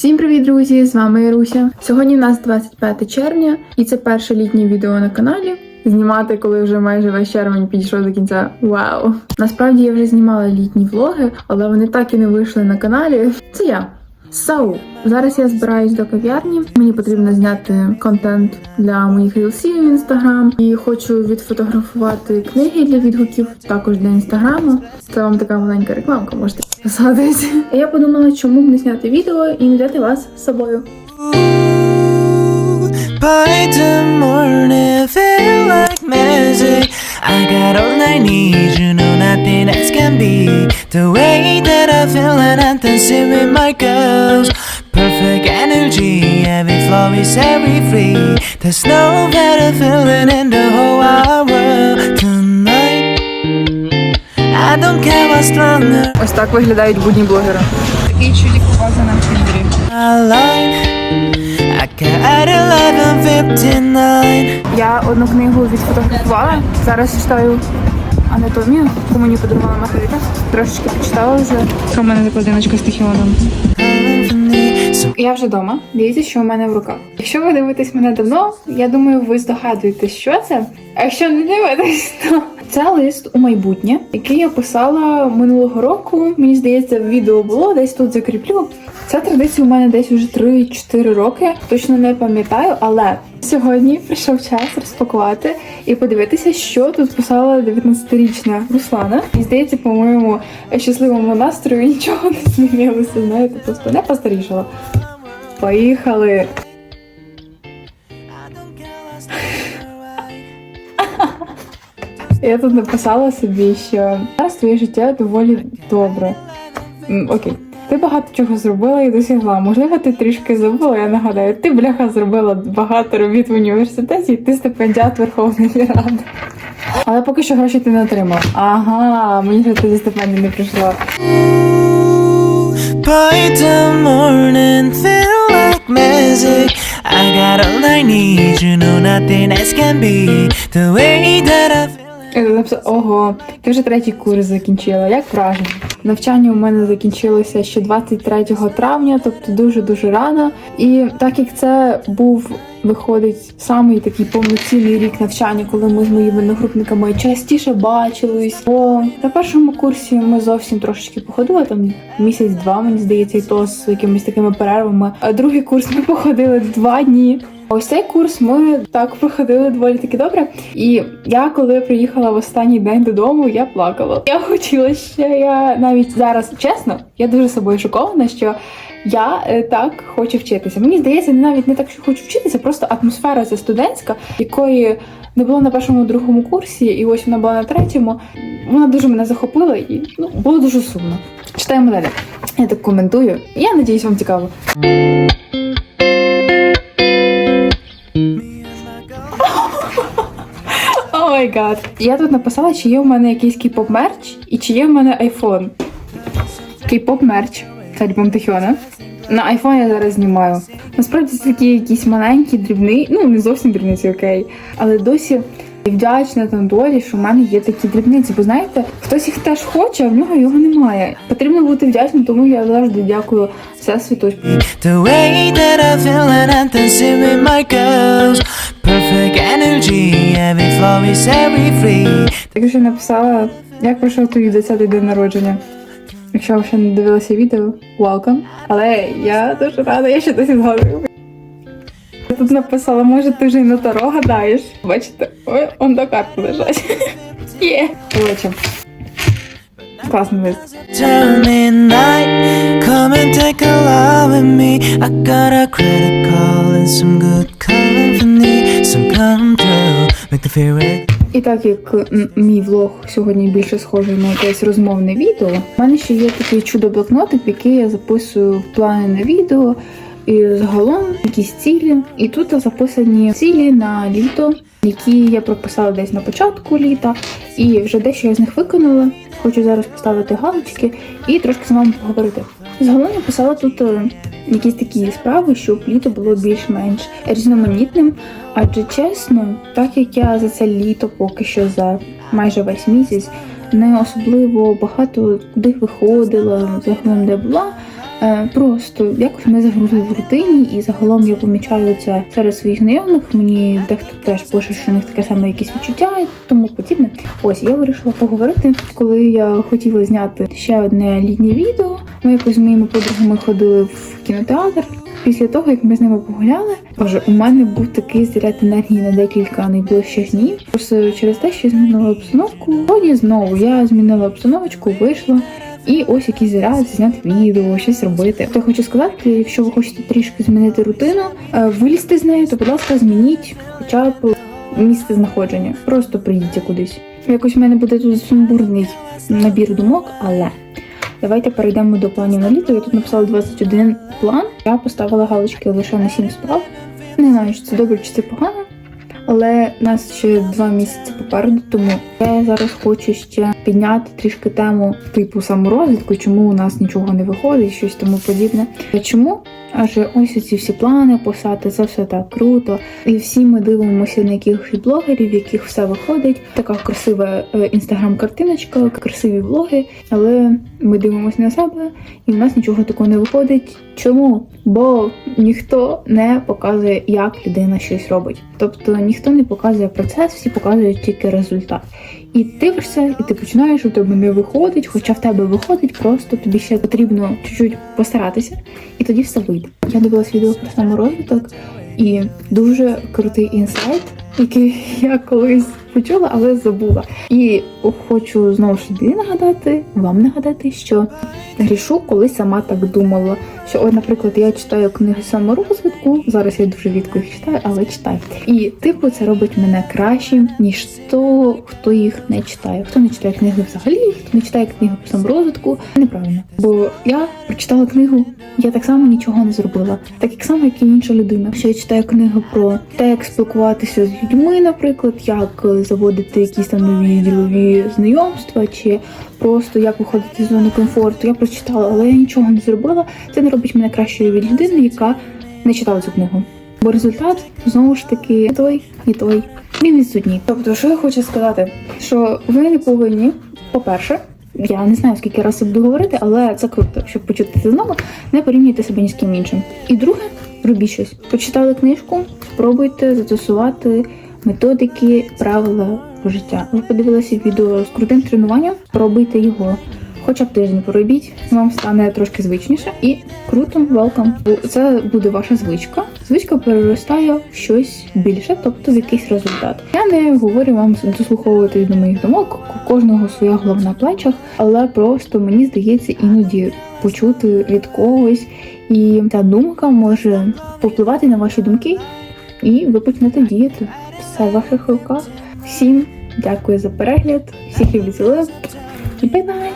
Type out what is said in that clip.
Всім привіт, друзі! З вами Іруся. Сьогодні у нас 25 червня, і це перше літнє відео на каналі. Знімати, коли вже майже весь червень підійшов до кінця. Вау! Насправді я вже знімала літні влоги, але вони так і не вийшли на каналі. Це я. Сау. Зараз я збираюсь до кав'ярні. Мені потрібно зняти контент для моїх рілсів в інстаграм і хочу відфотографувати книги для відгуків, також для інстаграму. Це вам така маленька рекламка, можете підписатись. А я подумала, чому б не зняти відео і не взяти вас з собою. By the morning, feel like magic. I got all I need, you know nothing can be. The way that I feel and I'm dancing with my girls. Perfect energy, every flow is every free. There's no better feeling in the whole wide world tonight. I don't care what's stronger. Ось так виглядають будні блогера. Такий чудик показа на Тіндері. I like. I got 11:59. Я одну книгу відфотографувала. Зараз читаю анатомію, яку мені подарувала Маргарита. Трошечки почитала вже. Що в мене закладиночка з тихіоном. Я вже вдома. Дивіться, що у мене в руках. Якщо ви дивитесь мене давно, я думаю, ви здогадуєтесь, що це. А якщо не дивитесь, то це лист у майбутнє, який я писала минулого року. Мені здається, відео було десь тут закріплю. Ця традиція у мене десь уже 3-4 роки. Точно не пам'ятаю, але сьогодні прийшов час розпакувати і подивитися, що тут писала 19-річна Руслана. І здається, по моєму щасливому настрою нічого не змінилося. Знаєте, просто не постарішала. Поїхали! Я тут написала собі, що зараз твоє життя доволі добре. Окей. Ти багато чого зробила і досягла. Можливо, ти трішки забула, я нагадаю, ти бляха зробила багато робіт в університеті, і ти стипендіат Верховної Ради. Але поки що гроші ти не отримав. Ага, мені ж тоді стипендія не прийшла. By the morning, feel like magic. I got all I need, you know nothing else can be. The way that I feel. Я написала, ого, ти вже третій курс закінчила. Як враження? Навчання у мене закінчилося ще 23 травня, тобто дуже-дуже рано. І так як це був виходить самий такий повноцінний рік навчання, коли ми з моїми одногрупниками частіше бачились. Бо на першому курсі ми зовсім трошечки походили, там місяць-два, мені здається, і то з якимись такими перервами. А другий курс ми походили два дні. Ось цей курс ми так проходили доволі таки добре. І я, коли приїхала в останній день додому, я плакала. Я хотіла ще. Я навіть зараз, чесно, я дуже собою шокована, що я е, так хочу вчитися. Мені здається, навіть не так, що хочу вчитися, просто атмосфера ця студентська, якої не було на першому другому курсі, і ось вона була на третьому. Вона дуже мене захопила і ну, було дуже сумно. Читаємо далі. Я так коментую. Я надіюсь, вам цікаво. О май гад. Я тут написала, чи є в мене якийсь кей-поп мерч і чи є в мене айфон. Кей-поп мерч. Це альбом Тихіона. На айфон я зараз знімаю. Насправді це такі якісь маленькі, дрібні, ну не зовсім дрібниці, окей. Але досі вдячна там долі, що в мене є такі дрібниці. Бо знаєте, хтось їх теж хоче, а в нього його немає. Потрібно бути вдячним, тому я завжди дякую Всесвіту. Perfect energy, every flow is every free. Так я написала, як пройшов твій 10-й день народження. Якщо ви ще не дивилися відео, welcome. Але я дуже рада, я ще досі згадую. Я тут написала, може ти вже й на таро гадаєш. Бачите, ой, он до карти лежать. Є. Коротше. Класний лист. І так як мій влог сьогодні більше схожий на якесь розмовне відео, в мене ще є такий чудо-блокнотик, в який я записую плани на відео і загалом якісь цілі. І тут записані цілі на літо, які я прописала десь на початку літа, і вже дещо я з них виконала. Хочу зараз поставити галочки і трошки з вами поговорити. Загалом я писала тут е, якісь такі справи, щоб літо було більш-менш різноманітним. Адже чесно, так як я за це літо поки що за майже весь місяць не особливо багато куди виходила, загалом де була, просто якось ми загрузили в рутині, і загалом я помічаю це серед своїх знайомих. Мені дехто теж пише, що у них таке саме якісь відчуття і тому подібне. Ось я вирішила поговорити, коли я хотіла зняти ще одне літнє відео. Ми якось з моїми подругами ходили в кінотеатр. Після того, як ми з ними погуляли, боже, у мене був такий заряд енергії на декілька найближчих днів. Просто через те, що я змінила обстановку. Тоді знову я змінила обстановочку, вийшла. І ось якийсь заряд зняти відео, щось робити. То хочу сказати, якщо ви хочете трішки змінити рутину, е, вилізти з неї, то будь ласка, змініть хоча б місце знаходження. Просто приїдьте кудись. Якось в мене буде тут сумбурний набір думок, але давайте перейдемо до планів на літо. Я тут написала 21 план. Я поставила галочки лише на 7 справ. Не знаю, чи це добре, чи це погано. Але нас ще два місяці попереду, тому я зараз хочу ще підняти трішки тему типу саморозвитку, чому у нас нічого не виходить, щось тому подібне. Чому? Адже ось ці всі плани писати, це все так круто. І всі ми дивимося на якихось блогерів, в яких все виходить. Така красива е, інстаграм-картиночка, красиві влоги, але ми дивимося на себе, і в нас нічого такого не виходить. Чому? Бо ніхто не показує, як людина щось робить. Тобто ніхто не показує процес, всі показують тільки результат. І дивишся, і ти починаєш, у тебе не виходить, хоча в тебе виходить, просто тобі ще потрібно чуть-чуть постаратися, і тоді все вийде. Я дивилась відео про саморозвиток, і дуже крутий інсайт, який я колись почула, але забула. І хочу знову ж таки нагадати, вам нагадати, що грішу колись сама так думала. Що, от, наприклад, я читаю книги саморозвитку, зараз я дуже рідко їх читаю, але читаю. І типу це робить мене кращим, ніж того, хто їх не читає. Хто не читає книги взагалі, хто не читає книги по саморозвитку, неправильно. Бо я прочитала книгу, я так само нічого не зробила, так як само, як і інша людина. Якщо я читаю книгу про те, як спілкуватися з людьми, наприклад, як е, заводити якісь там нові ділові знайомства, чи просто як виходити з зони комфорту. Я прочитала, але я нічого не зробила. Це не робить мене кращою від людини, яка не читала цю книгу. Бо результат знову ж таки не той і той. Він відсутній. Тобто, що я хочу сказати, що ви не повинні, по-перше, я не знаю, скільки разів буду говорити, але це круто, щоб почути це знову, не порівнюйте себе ні з ким іншим. І друге, робіть щось. Почитали книжку, спробуйте застосувати методики, правила життя. Ви подивилися відео з крутим тренуванням, спробуйте його. Хоча б тиждень поробіть, вам стане трошки звичніше і круто, welcome. Це буде ваша звичка. Звичка переростає в щось більше, тобто в якийсь результат. Я не говорю вам дослуховувати до моїх думок, у кожного своя голова на плечах, але просто мені здається іноді почути від когось, і ця думка може попливати на ваші думки, і ви почнете діяти. Все в ваших руках. Всім дякую за перегляд, всіх цілую. і бай-бай!